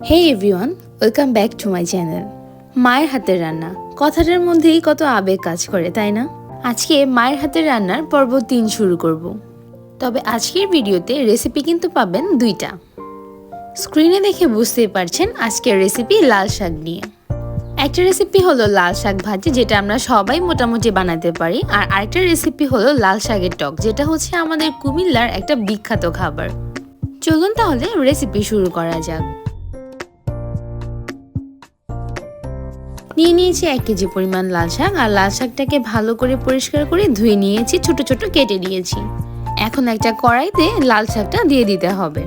Hey everyone welcome back to my channel মায়ের হাতের রান্না। কথাটার মধ্যেই কত আবেগ কাজ করে, তাই না? আজকে মায়ের হাতের রান্নার পর্ব তিন শুরু করব। তবে আজকের ভিডিওতে রেসিপি কিন্তু পাবেন দুইটা। স্ক্রিনে দেখে বুঝতেই পারছেন আজকের রেসিপি লাল শাক নিয়ে একটা রেসিপি হলো লাল শাক ভাজি, যেটা আমরা সবাই মোটামুটি বানাতে পারি। আর আরেকটা রেসিপি হলো লাল শাকের টক, যেটা হচ্ছে আমাদের কুমিল্লার একটা বিখ্যাত খাবার। চলুন তাহলে রেসিপি শুরু করা যাক। নিয়ে নিয়েছি এক কেজি পরিমাণ লাল শাক, আর লাল শাকটাকে ভালো করে পরিষ্কার করে ধুয়ে নিয়েছি, ছোট ছোট কেটে নিয়েছি। এখন একটা কড়াইতে লাল শাকটা দিয়ে দিতে হবে।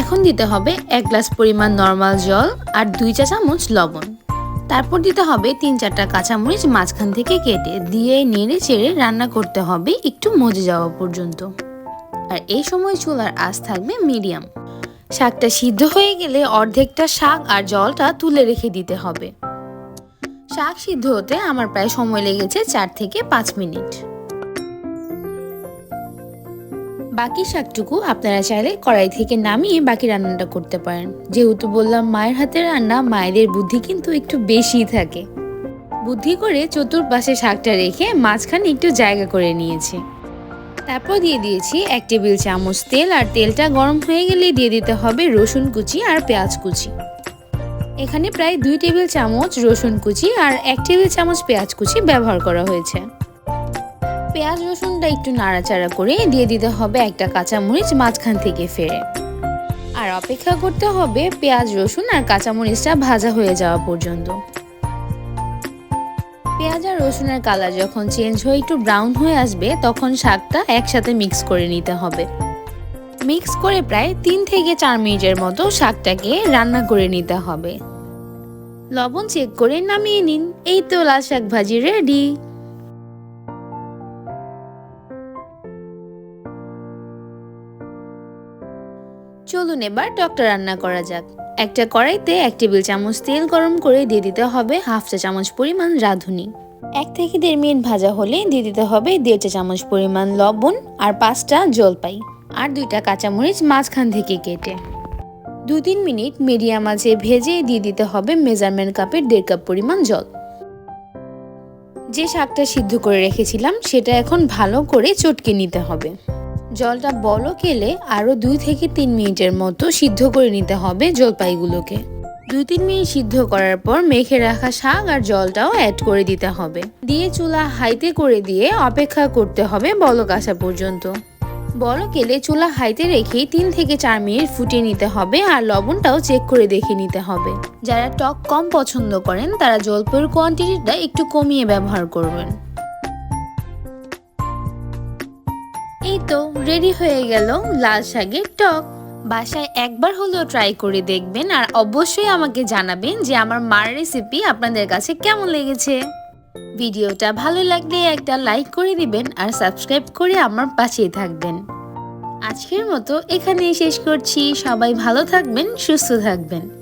এখন দিতে হবে এক গ্লাস পরিমাণ নর্মাল জল আর দুই চা চামচ লবণ। তারপর দিতে হবে তিন চারটা কাঁচামরিচ মাঝখান থেকে কেটে দিয়ে নেড়ে চেড়ে রান্না করতে হবে একটু মজে যাওয়া পর্যন্ত। আর এই সময় চুলার আঁচ থাকবে মিডিয়াম। শাকটা সিদ্ধ হয়ে গেলে অর্ধেকটা শাক আর জলটা তুলে রেখে দিতে হবে। শাক সিদ্ধ হতে আমার প্রায় সময় লেগেছে চার থেকে পাঁচ মিনিট। বাকি শাকটুকু আপনারা চাইলে কড়াই থেকে নামিয়ে বাকি রান্নাটা করতে পারেন। যেহেতু বললাম মায়ের হাতের রান্না, মায়েদের বুদ্ধি কিন্তু একটু বেশি থাকে। বুদ্ধি করে চতুর্পাশে শাকটা রেখে মাঝখানে একটু জায়গা করে নিয়েছি। তারপর দিয়ে দিয়েছি এক টেবিল চামচ তেল, আর তেলটা গরম হয়ে গেলে দিয়ে দিতে হবে রসুন কুচি আর পেঁয়াজ কুচি। এখানে প্রায় দুই টেবিল চামচ রসুন কুচি আর এক টেবিল চামচ পেঁয়াজ কুচি ব্যবহার করা হয়েছে। পেঁয়াজ রসুনটা একটু নাড়াচাড়া করে দিয়ে দিতে হবে একটা কাঁচামরিচ মাঝখান থেকে ফেরে। আর অপেক্ষা করতে হবে পেঁয়াজ রসুন আর কাঁচামরিচটা ভাজা হয়ে যাওয়া পর্যন্ত। পেঁয়াজ আর রসুনের কালার যখন চেঞ্জ হয়ে একটু ব্রাউন হয়ে আসবে, তখন শাকটা একসাথে মিক্স করে নিতে হবে। মিক্স করে প্রায় তিন থেকে চার মিনিটের মতো শাকটাকে রান্না করে নিতে হবে। লবণ চেক করে নামিয়ে নিন। এই তো লাল শাক ভাজি রেডি চলুন এবার টকটা রান্না করা যাক। একটা কড়াইতে এক টেবিল চামচ তেল গরম করে দিয়ে দিতে হবে হাফ চা চামচ পরিমাণ রাঁধুনি। এক থেকে দেড় মিনিট ভাজা হলে দিয়ে দিতে হবে দেড় চা চামচ পরিমাণ লবণ আর পাঁচটা জলপাই। আর দুইটা কাঁচামরিচ মাঝখান থেকে কেটে। দু তিন মিনিট মিডিয়াম আঁচে ভেজে দিয়ে দিতে হবে মেজারমেন্ট কাপের দেড় কাপ পরিমাণ জল। যে শাকটা সিদ্ধ করে রেখেছিলাম, সেটা এখন ভালো করে চটকে নিতে হবে। জলটা বলক এলে আরও দুই থেকে তিন মিনিটের মতো সিদ্ধ করে নিতে হবে জলপাইগুলোকে। দুই তিন মিনিট সিদ্ধ করার পর মেখে রাখা শাক আর জলটাও অ্যাড করে দিতে হবে। দিয়ে চুলা হাইতে করে দিয়ে অপেক্ষা করতে হবে বলক আসা পর্যন্ত। বলক কেলে চুলা হাইতে রেখেই তিন থেকে চার মিনিট ফুটিয়ে নিতে হবে আর লবণটাও চেক করে দেখে নিতে হবে। যারা টক কম পছন্দ করেন, তারা জলপের কোয়ান্টিটিটা একটু কমিয়ে ব্যবহার করবেন। এই তো রেডি হয়ে গেল লাল শাকের টক। বাসায় একবার হলেও ট্রাই করে দেখবেন আর অবশ্যই আমাকে জানাবেন যে আমার মার রেসিপি আপনাদের কাছে কেমন লেগেছে। ভিডিওটা ভালো লাগলে একটা লাইক করে দিবেন আর সাবস্ক্রাইব করে আমার পাশেই থাকবেন। আজকের মতো এখানেই শেষ করছি। সবাই ভালো থাকবেন, সুস্থ থাকবেন।